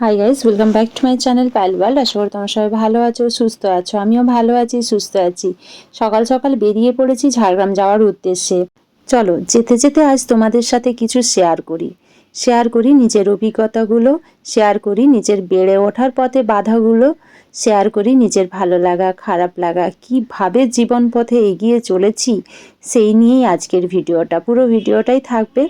Hi guys welcome back to my channel pal world আশা করি তোমরা সবাই ভালো আছো, সুস্থ আছো। আমিও ভালো আছি, সুস্থ আছি। সকাল সকাল বেরিয়ে পড়েছি ঝাড়গ্রাম যাওয়ার উদ্দেশ্যে। চলো, যেতে যেতে আজ তোমাদের সাথে কিছু শেয়ার করি। শেয়ার করি নিজের অভিজ্ঞতাগুলো শেয়ার করি নিজের বেড়ে ওঠার পথে বাধাগুলো শেয়ার করি নিজের ভালো লাগা, খারাপ লাগা, কীভাবে জীবন পথে এগিয়ে চলেছি, সেই নিয়েই আজকের ভিডিওটা। পুরো ভিডিওটাই থাকবে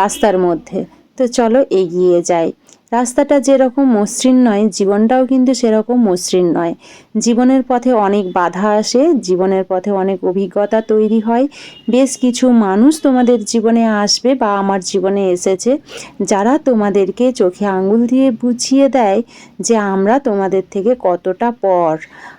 রাস্তার মধ্যে। তো চলো এগিয়ে যাই। রাস্তাটা যেরকম মসৃণ নয়, জীবনটাও কিন্তু সেরকম মসৃণ নয়। জীবনের পথে অনেক বাধা আসে, জীবনের পথে অনেক অভিজ্ঞতা তৈরি হয়। বেশ কিছু মানুষ তোমাদের জীবনে আসবে বা আমার জীবনে এসেছে, যারা তোমাদেরকে চোখে আঙুল দিয়ে বুঝিয়ে দেয় যে আমরা তোমাদের থেকে কতটা পর।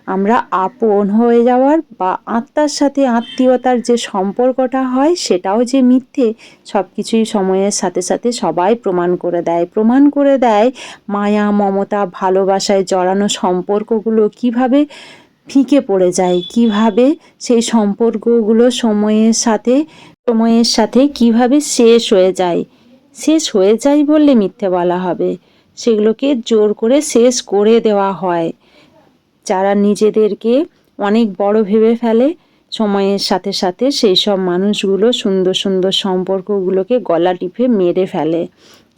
আমরা আপন হয়ে যাওয়ার বা আত্মার সাথে আত্মীয়তার যে সম্পর্কটা হয়, সেটাও যে মিথ্যে সব কিছুই সময়ের সাথে সাথে সবাই প্রমাণ করে দেয়। প্রমাণ করে দেয় মায়া, মমতা, ভালোবাসায় জড়ানো সম্পর্কগুলো কীভাবে ফিকে পড়ে যায়, কীভাবে সেই সম্পর্কগুলো সময়ের সাথে সময়ের সাথে কীভাবে শেষ হয়ে যায়। শেষ হয়ে যায় বললে মিথ্যে বলা হবে। সেগুলোকে জোর করে শেষ করে দেওয়া হয়। যারা নিজেদেরকে অনেক বড় ভেবে ফেলে, সময়ের সাথে সাথে সেই সব মানুষগুলো সুন্দর সুন্দর সম্পর্কগুলোকে গলা টিপে মেরে ফেলে।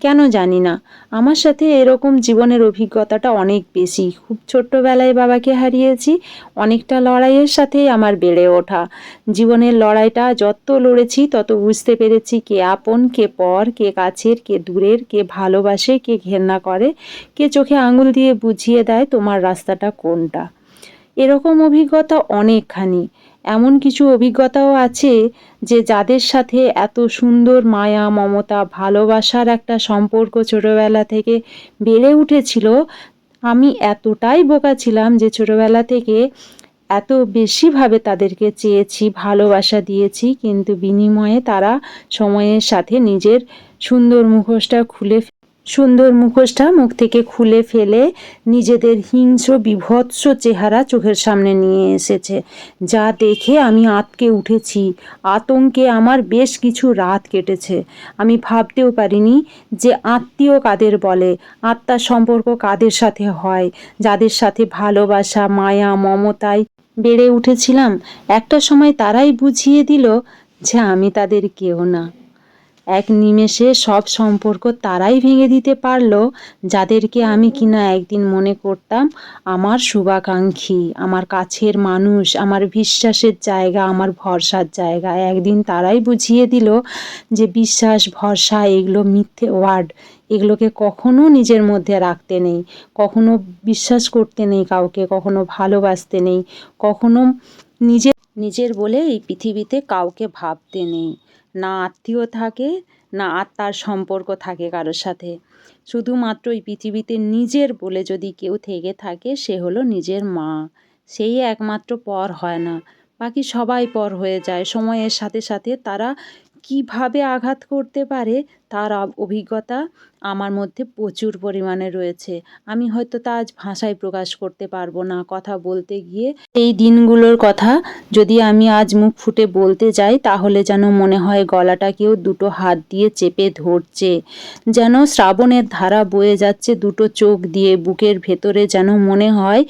কেন জানি না। আমার সাথে এরকম জীবনের অভিজ্ঞতাটা অনেক বেশি। খুব ছোট্টবেলায় বাবাকে হারিয়েছি, অনেকটা লড়াইয়ের সাথেই আমার বেড়ে ওঠা। জীবনের লড়াইটা যত লড়েছি, তত বুঝতে পেরেছি কে আপন, কে পর, কে কাছের, কে দূরের, কে ভালোবাসে, কে ঘেন্না করে, কে চোখে আঙুল দিয়ে বুঝিয়ে দেয় তোমার রাস্তাটা কোনটা। এরকম অভিজ্ঞতা অনেকখানি। এমন কিছু অভিজ্ঞতাও আছে যে যাদের সাথে এত সুন্দর মায়া, মমতা, ভালোবাসার একটা সম্পর্ক ছোটোবেলা থেকে বেড়ে উঠেছিল, আমি এতটাই বোকা ছিলাম যে ছোটোবেলা থেকে এত বেশিভাবে তাদেরকে চেয়েছি, ভালোবাসা দিয়েছি, কিন্তু বিনিময়ে তারা সময়ের সাথে নিজের সুন্দর মুখোশটা খুলে সুন্দর মুখোশটা মুখ থেকে খুলে ফেলে নিজেদের হিংস্র, বিভৎস চেহারা চোখের সামনে নিয়ে এসেছে। যা দেখে আমি আতকে উঠেছি। আতঙ্কে আমার বেশ কিছু রাত কেটেছে। আমি ভাবতেও পারিনি যে আত্মীয় কাদের বলে আত্মার সম্পর্ক কাদের সাথে হয়, যাদের সাথে ভালোবাসা, মায়া, মমতায় বেড়ে উঠেছিলাম। একটা সময় তারাই বুঝিয়ে দিল যে আমি তাদের কেউ না। এক নিমেষে সব সম্পর্ক তারাই ভেঙে দিতে পারল, যাদেরকে আমি কিনা একদিন মনে করতাম, আমার শুভাকাঙ্ক্ষী, আমার কাছের মানুষ, আমার বিশ্বাসের জায়গা, আমার ভরসার জায়গা। একদিন তারাই বুঝিয়ে দিল যে বিশ্বাস, ভরসা এগুলো মিথ্যে ওয়ার্ড, এগুলোকে কখনো নিজের মধ্যে রাখতে নেই, কখনো বিশ্বাস করতে নেই কাউকে, কখনো ভালোবাসতে নেই, কখনো নিজের নিজের বলে এই পৃথিবীতে কাউকে ভাবতে নেই। না আত্মীয় থাকে, না আত্মার সম্পর্ক থাকে কারোর সাথে। শুধুমাত্র এই পৃথিবীতে নিজের বলে যদি কেউ থেকে থাকে, সে হলো নিজের মা। সেই একমাত্র পর হয় না। বাকি সবাই পর হয়ে যায়। সময়ের সাথে সাথে তারা কীভাবে আঘাত করতে পারে তার অভিজ্ঞতা আমার মধ্যে প্রচুর পরিমাণে রয়েছে। আমি হয়তো তা আজ ভাষায় প্রকাশ করতে পারব না। কথা বলতে গিয়ে এই দিনগুলোর কথা যদি আমি আজ মুখ ফুটে বলতে যাই, তাহলে যেন মনে হয় গলাটা কেউ দুটো হাত দিয়ে চেপে ধরছে। যেন শ্রাবণের ধারা বয়ে যাচ্ছে দুটো চোখ দিয়ে, বুকের ভেতরে যেন মনে হয়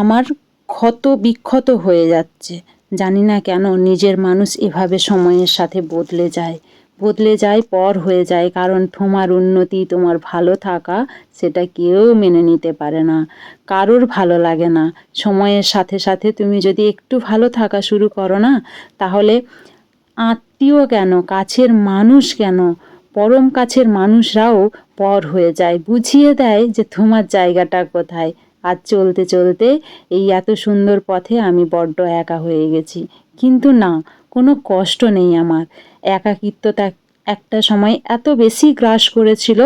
আমার ক্ষত বিক্ষত হয়ে যাচ্ছে। জানি না কেন নিজের মানুষ এভাবে সময়ের সাথে বদলে যায়। বদলে যায়, পর হয়ে যায়, কারণ তোমার উন্নতি, তোমার ভালো থাকা, সেটা কেউ মেনে নিতে পারে না। কারোর ভালো লাগে না। সময়ের সাথে সাথে তুমি যদি একটু ভালো থাকা শুরু করো না, তাহলে আত্মীয় কেন? কাছের মানুষ কেন? পরম কাছের মানুষরাও পর হয়ে যায়। বুঝিয়ে দেয় যে তোমার জায়গাটা কোথায়। আর চলতে চলতে এই এত সুন্দর পথে আমি বড্ড একা হয়ে গেছি। কিন্তু না, কোনো কষ্ট নেই আমার। একাকিত্বতা একটা সময় এত বেশি গ্রাস করেছিল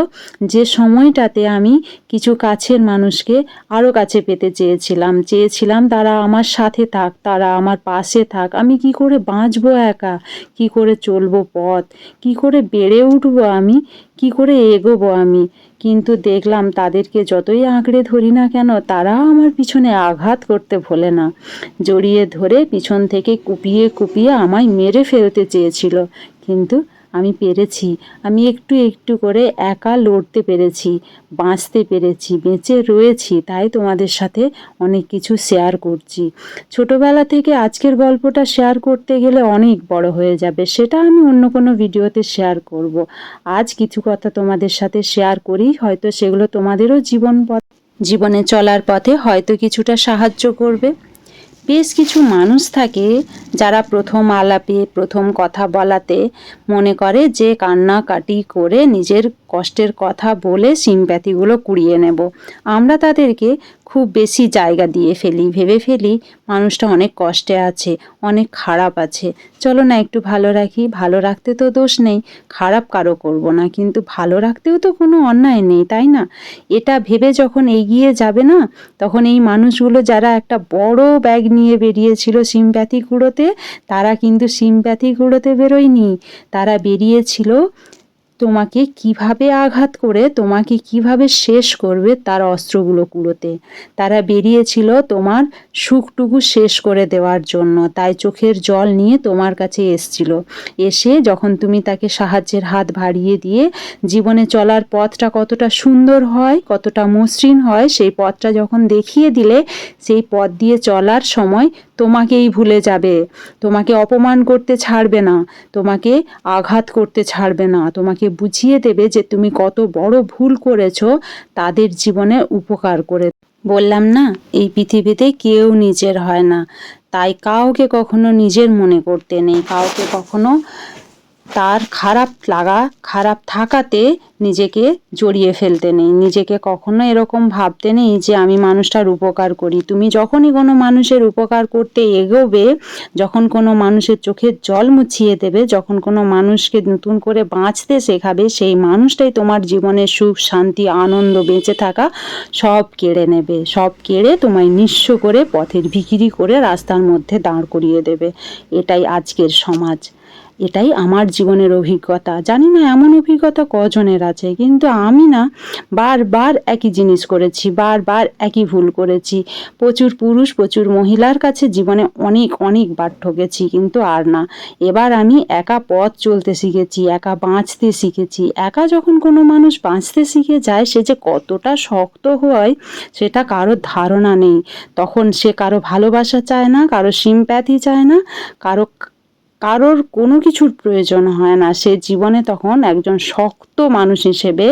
যে সময়টাতে আমি কিছু কাছের মানুষকে আরও কাছে পেতে চেয়েছিলাম। চেয়েছিলাম তারা আমার সাথে থাক, তারা আমার পাশে থাক। আমি কি করে বাঁচবো একা? কি করে চলবো পথ? কি করে বেড়ে উঠবো আমি? কি করে এগোবো আমি? কিন্তু দেখলাম তাদেরকে যতই আঁকড়ে ধরি না কেন, তারা আমার পিছনে আঘাত করতে ভোলে না। জড়িয়ে ধরে পিছন থেকে কুপিয়ে কুপিয়ে আমায় মেরে ফেলতে চেয়েছিল। কিন্তু আমি পেরেছি। আমি একটু একটু করে একা লড়তে পেরেছি, বাঁচতে পেরেছি, বেঁচে রয়েছি, তাই তোমাদের সাথে অনেক কিছু শেয়ার করছি। ছোটবেলা থেকে আজকের গল্পটা শেয়ার করতে গেলে অনেক বড় হয়ে যাবে, সেটা আমি অন্য কোনো ভিডিওতে শেয়ার করব। আজ কিছু কথা তোমাদের সাথে শেয়ার করি, হয়তো সেগুলো তোমাদেরও জীবন পথ, জীবনে চলার পথে হয়তো কিছুটা সাহায্য করবে। বেশ কিছু মানুষ থাকে যারা প্রথম আলাপে, প্রথম কথা বলাতে মনে করে যে কান্নাকাটি করে নিজের কষ্টের কথা বলে সিম্প্যাথিগুলো কুড়িয়ে নেব। আমরা তাদেরকে খুব বেশি জায়গা দিয়ে ফেলি, ভেবে ফেলি মানুষটা অনেক কষ্টে আছে, অনেক খারাপ আছে। চলো না একটু ভালো রাখি, ভালো রাখতে তো দোষ নেই, খারাপ কারও করব না, কিন্তু ভালো রাখতেও তো কোনো অন্যায় নেই, তাই না? এটা ভেবে যখন এগিয়ে যাবে না, তখন এই মানুষগুলো যারা একটা বড় ব্যাগ নিয়ে বেরিয়েছিল সিম্প্যাথি কুড়োতে তারা কিন্তু সিম্প্যাথি কুড়োতে বেরোয়নি। তারা বেরিয়েছিল তোমাকে কীভাবে আঘাত করে, তোমাকে কীভাবে শেষ করবে তার অস্ত্রগুলো কুড়োতে। তারা বেরিয়েছিল তোমার সুখটুকু শেষ করে দেওয়ার জন্য, তাই চোখের জল নিয়ে তোমার কাছে এসছিল। এসে যখন তুমি তাকে সাহায্যের হাত বাড়িয়ে দিয়ে, জীবনে চলার পথটা কতটা সুন্দর হয়, কতটা মসৃণ হয়, সেই পথটা যখন দেখিয়ে দিলে, সেই পথ দিয়ে চলার সময় তোমাকেই ভুলে যাবে। তোমাকে অপমান করতে ছাড়বে না, তোমাকে আঘাত করতে ছাড়বে না, তোমাকে বুঝিয়ে দেবে যে তুমি কত বড় ভুল করেছ, তাদের জীবনে উপকার করে। বললাম, না, এই পৃথিবীতে কেউ নিজের হয় না। তাই কাউকে কখনো নিজের মনে করতে নেই, কাউকে কখনো তার খারাপ লাগা, খারাপ থাকাতে নিজেকে জড়িয়ে ফেলতে নেই। নিজেকে কখনো এরকম ভাবতে নেই যে আমি মানুষটার উপকার করি। তুমি যখনই কোনো মানুষের উপকার করতে এগোবে, যখন কোনো মানুষের চোখের জল মুছিয়ে দেবে, যখন কোনো মানুষকে নতুন করে বাঁচতে শেখাবে, সেই মানুষটাই তোমার জীবনে সুখ, শান্তি, আনন্দ, বেঁচে থাকা সব কেড়ে নেবে। সব কেড়ে তোমায় নিঃস্ব করে পথের ভিকিরি করে রাস্তার মধ্যে দাঁড় করিয়ে দেবে। এটাই আজকের সমাজ। এটাই আমার জীবনের অভিজ্ঞতা। জানি না এমন অভিজ্ঞতা কজনের আছে, কিন্তু আমি না বারবার একই জিনিস করেছি, বারবার একই ভুল করেছি। প্রচুর পুরুষ, প্রচুর মহিলার কাছে জীবনে অনেক অনেক বার ঠকেছি, কিন্তু আর না। এবার আমি একা পথ চলতে শিখেছি, একা বাঁচতে শিখেছি। একা যখন কোনো মানুষ বাঁচতে শিখে যায়, সে যে কতটা শক্ত হয়, সেটা কারোর ধারণা নেই। তখন সে কারও ভালোবাসা চায় না, কারও সিম্প্যাথি চায় না, কারও কারোর কোনো কিছুর প্রয়োজন হয় না। সে জীবনে তখন একজন শক্ত মানুষ হিসেবে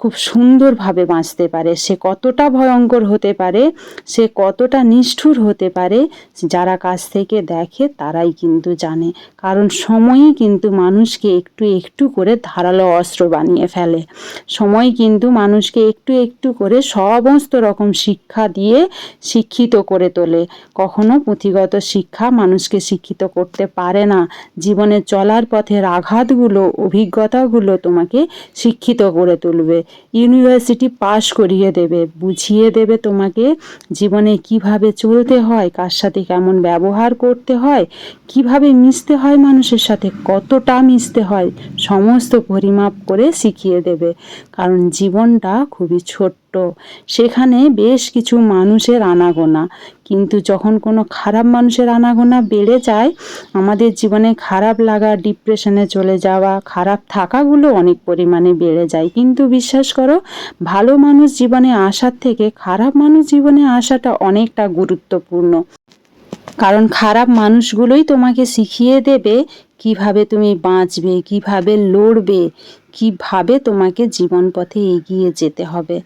খুব সুন্দরভাবে বাঁচতে পারে। সে কতটা ভয়ঙ্কর হতে পারে, সে কতটা নিষ্ঠুর হতে পারে, যারা কাছ থেকে দেখে তারাই কিন্তু জানে। কারণ সময়ই কিন্তু মানুষকে একটু একটু করে ধারালো অস্ত্র বানিয়ে ফেলে। সময় কিন্তু মানুষকে একটু একটু করে সমস্ত রকম শিক্ষা দিয়ে শিক্ষিত করে তোলে। কখনো পুঁথিগত শিক্ষা মানুষকে শিক্ষিত করতে পারে না। জীবনে চলার পথের আঘাতগুলো, অভিজ্ঞতাগুলো তোমাকে শিক্ষিত করে তুলবে। ইউনিভার্সিটি পাশ করিয়ে দেবে, বুঝিয়ে দেবে তোমাকে জীবনে কীভাবে চলতে হয়, কার সাথে কেমন ব্যবহার করতে হয়, কীভাবে মিশতে হয় মানুষের সাথে, কতটা মিশতে হয়, সমস্ত পরিমাপ করে শিখিয়ে দেবে। কারণ জীবনটা খুবই ছোট্ট। সেখানে বেশ কিছু মানুষের আনাগোনা। কিন্তু যখন কোনো খারাপ মানুষের আনাগোনা বেড়ে যায়, আমাদের জীবনে খারাপ লাগা, ডিপ্রেশনে চলে যাওয়া, খারাপ থাকাগুলো অনেক পরিমাণে বেড়ে যায়। কিন্তু বিশ্বাস করো, ভালো মানুষ জীবনে আসার থেকে খারাপ মানুষ জীবনে আসাটা অনেকটা গুরুত্বপূর্ণ। কারণ খারাপ মানুষগুলোই তোমাকে শিখিয়ে দেবে কীভাবে তুমি বাঁচবে, কীভাবে লড়বে। কীভাবে তোমাকে জীবন পথে এগিয়ে যেতে হবে?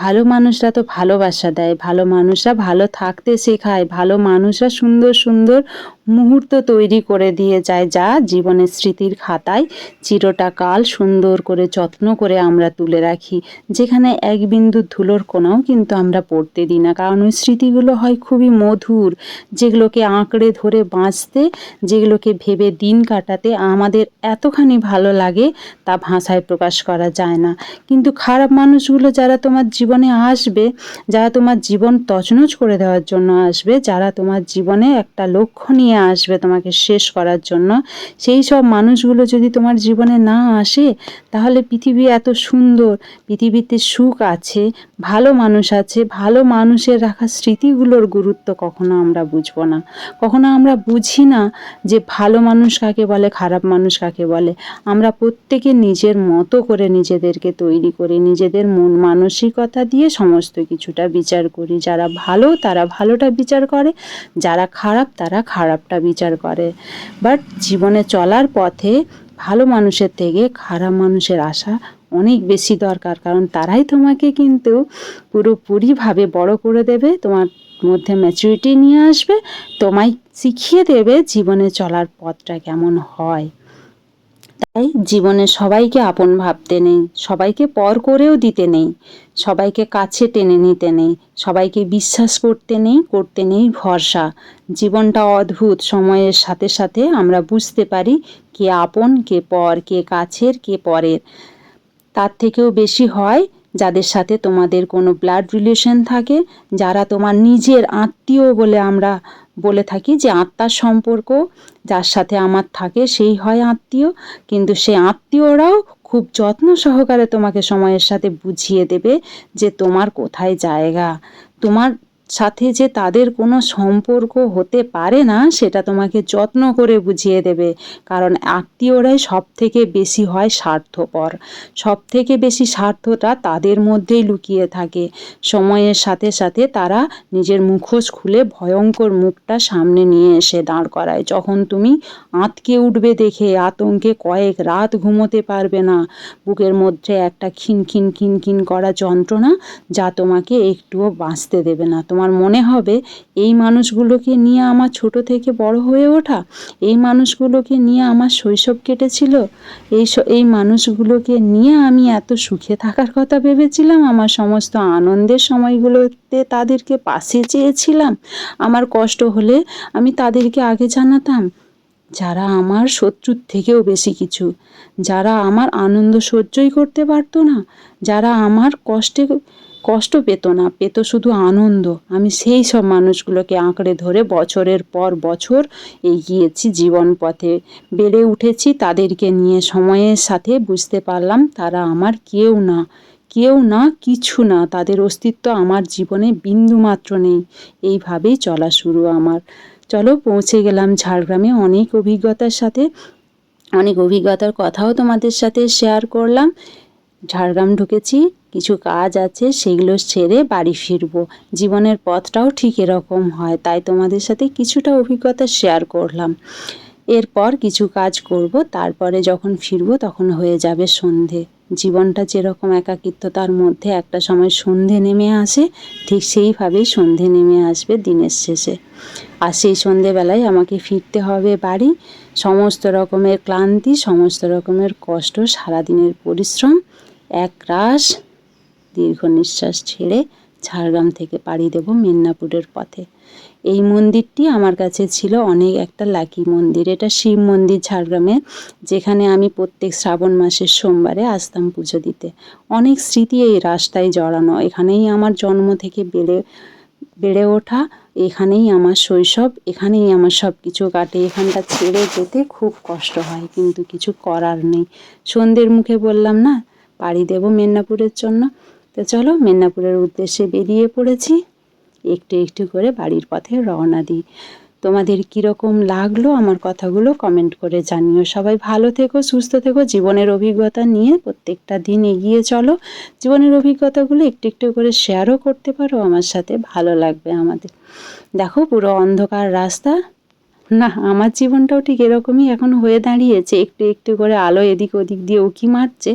ভালো মানুষরা তো ভালোবাসা দেয়, ভালো মানুষরা ভালো থাকতে শেখায়, ভালো মানুষরা সুন্দর সুন্দর মুহূর্ত তৈরি করে দিয়ে যায়, যা জীবনের স্মৃতির খাতায় চিরটা কাল সুন্দর করে, যত্ন করে আমরা তুলে রাখি। যেখানে এক বিন্দু ধুলোর কোনাও কিন্তু আমরা পড়তে দিই না, কারণ ওই স্মৃতিগুলো হয় খুবই মধুর, যেগুলোকে আঁকড়ে ধরে বাঁচতে, যেগুলোকে ভেবে দিন কাটাতে আমাদের এতখানি ভালো লাগে, তা ভাষায় প্রকাশ করা যায় না। কিন্তু খারাপ মানুষগুলো যারা তোমার জীবনে আসবে, যারা তোমার জীবন তছনছ করে দেওয়ার জন্য আসবে, যারা তোমার জীবনে একটা লক্ষ্য নিয়ে আসবে তোমাকে শেষ করার জন্য, সেই সব মানুষগুলো যদি তোমার জীবনে না আসে, তাহলে পৃথিবী এত সুন্দর, পৃথিবীতে সুখ আছে, ভালো মানুষ আছে, ভালো মানুষের রাখা স্মৃতিগুলোর গুরুত্ব কখনো আমরা বুঝব না। কখনো আমরা বুঝি না যে ভালো মানুষ কাকে বলে, খারাপ মানুষ কাকে বলে। আমরা প্রত্যেকে নিজের মতো করে নিজেদেরকে তৈরি করি নিজেদের মন মানসিকতা দিয়ে সমস্ত কিছুটা বিচার করি। যারা ভালো, তারা ভালোটা বিচার করে, যারা খারাপ, তারা খারাপটা বিচার করে। বাট জীবনে চলার পথে ভালো মানুষের থেকে খারাপ মানুষের আশা অনেক বেশি দরকার, কারণ তারাই তোমাকে কিন্তু পুরোপুরিভাবে বড় করে দেবে, তোমার মধ্যে ম্যাচুরিটি নিয়ে আসবে, তোমায় শিখিয়ে দেবে জীবনে চলার পথটা কেমন হয়। তাই জীবনে সবাইকে আপন ভাবতে নেই, সবাইকে পর করেও দিতে নেই, সবাইকে কাছে টেনে নিতে নেই, সবাইকে বিশ্বাস করতে নেই করতে নেই ভরসা। জীবনটা অদ্ভুত, সময়ের সাথে সাথে আমরা বুঝতে পারি কে আপন, কে পর, কে কাছের, কে পরের। তার থেকেও বেশি হয় যাদের সাথে তোমাদের কোনো ব্লাড রিলেশন থাকে, যারা তোমার নিজের আত্মীয় বলে আমরা বলে থাকি, যে আত্মার সম্পর্ক, যার সাথে আমার থাকে সেই হয় আত্মীয়, কিন্তু সেই আত্মীয়রাও খুব যত্ন সহকারে তোমাকে সময়ের সাথে বুঝিয়ে দেবে যে তোমার কোথায় জায়গা। তোমার সাথে যে তাদের কোনো সম্পর্ক হতে পারে না, সেটা তোমাকে যত্ন করে বুঝিয়ে দেবে। কারণ আত্মীয়রাই সব থেকে বেশি হয় স্বার্থপর। সব থেকে বেশি স্বার্থটা তাদের মধ্যেই লুকিয়ে থাকে। সময়ের সাথে সাথে তারা নিজের মুখোশ খুলে ভয়ঙ্কর মুখটা সামনে নিয়ে এসে দাঁড় করায়। যখন তুমি আঁতকে উঠবে দেখে আতঙ্কে কয়েক রাত ঘুমোতে পারবে না। বুকের মধ্যে একটা খিনখিন খিনখিন করা যন্ত্রণা যা তোমাকে একটুও বাঁচতে দেবে না। তোমার মনে হবে এই মানুষগুলোকে নিয়ে আমার ছোট থেকে বড় হয়ে ওঠা? এই মানুষগুলোকে নিয়ে আমার শৈশব কেটেছিল? এই এই মানুষগুলোকে নিয়ে আমি এত সুখে থাকার কথা ভেবেছিলাম? আমার সমস্ত আনন্দের সময়গুলোতে তাদেরকে পাশে চেয়েছিলাম। আমার কষ্ট হলে আমি তাদেরকে আগে জানাতাম, যারা আমার শত্রুর থেকেও বেশি কিছু, যারা আমার আনন্দ সহ্যই করতে পারতো না, যারা আমার কষ্টে কষ্ট পেত না, পেত শুধু আনন্দ। আমি সেই সব মানুষগুলোকে আঁকড়ে ধরে বছরের পর বছর এগিয়েছি জীবন পথে বেড়ে উঠেছি তাদেরকে নিয়ে, সময়ের সাথে বুঝতে পারলাম তারা আমার কেউ না। কেউ না, কিছু না, তাদের অস্তিত্ব আমার জীবনে বিন্দুমাত্র নেই। এইভাবেই চলা শুরু আমার। চলো, পৌঁছে গেলাম ঝাড়গ্রামে। অনেক অভিজ্ঞতার সাথে, অনেক অভিজ্ঞতার কথাও তোমাদের সাথে শেয়ার করলাম। ঝাড়গ্রাম ঢুকেছি, কিছু কাজ আছে, সেগুলো ছেড়ে বাড়ি ফিরব। জীবনের পথটাও ঠিক এরকম হয়, তাই তোমাদের সাথে কিছুটা অভিজ্ঞতা শেয়ার করলাম। এরপর কিছু কাজ করব, তারপরে যখন ফিরবো তখন হয়ে যাবে সন্ধে। জীবনটা যেরকম একাকিত্বতার মধ্যে একটা সময় সন্ধে নেমে আসে, ঠিক সেইভাবেই সন্ধে নেমে আসবে দিনের শেষে। আর সেই সন্ধেবেলায় আমাকে ফিরতে হবে বাড়ি। সমস্ত রকমের ক্লান্তি, সমস্ত রকমের কষ্ট, সারাদিনের পরিশ্রম এক রাস দীর্ঘ নিঃশ্বাস ছেড়ে ঝাড়গ্রাম থেকে পাড়ি দেব মেদিনীপুরের পথে। এই মন্দিরটি আমার কাছে ছিল অনেক একটা লাকি মন্দির। এটা শিব মন্দির ঝাড়গ্রামে, যেখানে আমি প্রত্যেক শ্রাবণ মাসের সোমবারে আসতাম পুজো দিতে। অনেক স্মৃতি এই রাস্তায় জড়ানো। এখানেই আমার জন্ম থেকে বেড়ে বেড়ে ওঠা, এখানেই আমার শৈশব, এখানেই আমার সব কিছু কাটে। এখানটা ছেড়ে যেতে খুব কষ্ট হয়, কিন্তু কিছু করার নেই। সন্ধ্যের মুখে বললাম, না পাড়ি দেব মেদিনীপুরের জন্য। তো চলো মেদিনীপুরের উদ্দেশ্যে বেরিয়ে পড়েছি। একটু একটু করে বাড়ির পথে রওনা দিই। তোমাদের কীরকম লাগল আমার কথাগুলো কমেন্ট করে জানিও। সবাই ভালো থেকো, সুস্থ থেকো। জীবনের অভিজ্ঞতা নিয়ে প্রত্যেকটা দিন এগিয়ে চলো। জীবনের অভিজ্ঞতাগুলো একটু একটু করে শেয়ারও করতে পারো। আমার সাথে ভালো লাগবে আমাদের। দেখো পুরো অন্ধকার রাস্তা। না, আমার জীবনটাও ঠিক এরকমই এখন হয়ে দাঁড়িয়েছে। একটু একটু করে আলো এদিক ওদিক দিয়ে উকি মারছে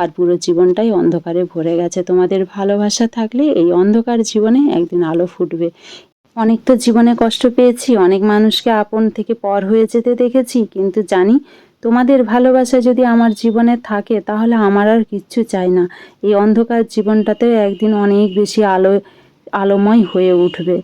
আর পুরো জীবনটাই অন্ধকারে ভরে গেছে। তোমাদের ভালোবাসা থাকলে এই অন্ধকার জীবনে একদিন আলো ফুটবে। অনেক তো জীবনে কষ্ট পেয়েছি, অনেক মানুষকে আপন থেকে পর হয়ে যেতে দেখেছি, কিন্তু জানি তোমাদের ভালোবাসা যদি আমার জীবনে থাকে, তাহলে আমার আর কিচ্ছু চাই না। এই অন্ধকার জীবনটাতে একদিন অনেক বেশি আলো, আলোময় হয়ে উঠবে।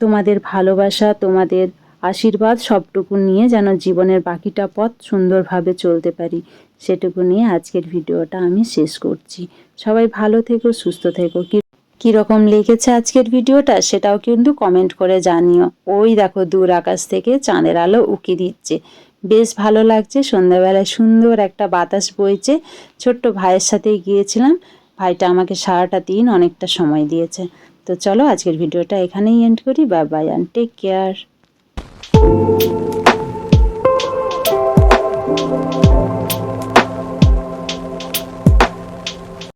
তোমাদের ভালোবাসা, তোমাদের আশীর্বাদ সবটুকু নিয়ে যেন জীবনের বাকিটা পথ সুন্দরভাবে চলতে পারি, সেটুকু নিয়ে আজকের ভিডিওটা আমি শেষ করছি। সবাই ভালো থেকো, সুস্থ থেকো। কি, কীরকম লেগেছে আজকের ভিডিওটা সেটাও কিন্তু কমেন্ট করে জানিও। ওই দেখো দূর আকাশ থেকে চাঁদের আলো উকি দিচ্ছে। বেশ ভালো লাগছে, সন্ধ্যাবেলায় সুন্দর একটা বাতাস বইছে। ছোট্ট ভাইয়ের সাথে গিয়েছিলাম, ভাইটা আমাকে সারাটা দিন অনেকটা সময় দিয়েছে। তো চলো আজকের ভিডিওটা এখানেই এন্ড করি bye bye and take care あ!